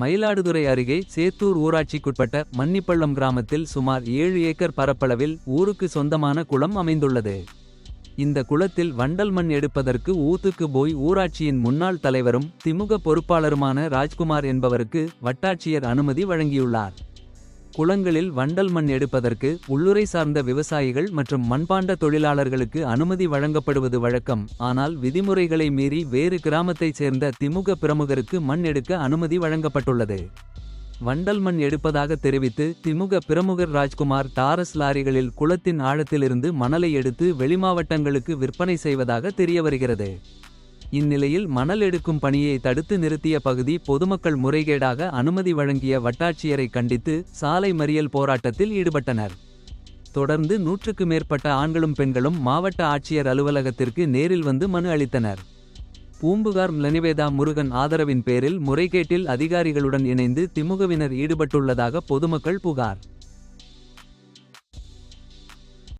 மயிலாடுதுறை அருகே சேத்தூர் ஊராட்சிக்குட்பட்ட மன்னிப்பள்ளம் கிராமத்தில் சுமார் ஏழு ஏக்கர் பரப்பளவில் ஊருக்கு சொந்தமான குளம் அமைந்துள்ளது. இந்த குளத்தில் வண்டல் மண் எடுப்பதற்கு ஊத்துக்கு போய் ஊராட்சியின் முன்னாள் தலைவரும். திமுக பொறுப்பாளருமான ராஜ்குமார் என்பவருக்கு வட்டாட்சியர் அனுமதி வழங்கியுள்ளார். குளங்களில் வண்டல் மண் எடுப்பதற்கு உள்ளுரை சார்ந்த விவசாயிகள் மற்றும் மண்பாண்ட தொழிலாளர்களுக்கு அனுமதி வழங்கப்படுவது வழக்கம். ஆனால் விதிமுறைகளை மீறி வேறு கிராமத்தைச் சேர்ந்த திமுக பிரமுகருக்கு மண் எடுக்க அனுமதி வழங்கப்பட்டுள்ளது. வண்டல் மண் எடுப்பதாக தெரிவித்து திமுக பிரமுகர் ராஜ்குமார் டாரஸ் லாரிகளில் குளத்தின் ஆழத்திலிருந்து மணலை எடுத்து வெளிமாவட்டங்களுக்கு விற்பனை செய்வதாக தெரியவருகிறது. இந்நிலையில் மணல் எடுக்கும் பணியை தடுத்து நிறுத்திய பகுதி பொதுமக்கள் முறைகேடாக அனுமதி வழங்கிய வட்டாட்சியரை கண்டித்து சாலை மறியல் போராட்டத்தில் ஈடுபட்டனர். தொடர்ந்து நூற்றுக்கு மேற்பட்ட ஆண்களும் பெண்களும் மாவட்ட ஆட்சியர் அலுவலகத்திற்கு நேரில் வந்து மனு அளித்தனர். பூம்புகார் லனிவேதா முருகன் ஆதரவின் பேரில் முறைகேட்டில் அதிகாரிகளுடன் இணைந்து திமுகவினர் ஈடுபட்டுள்ளதாக பொதுமக்கள் புகார்.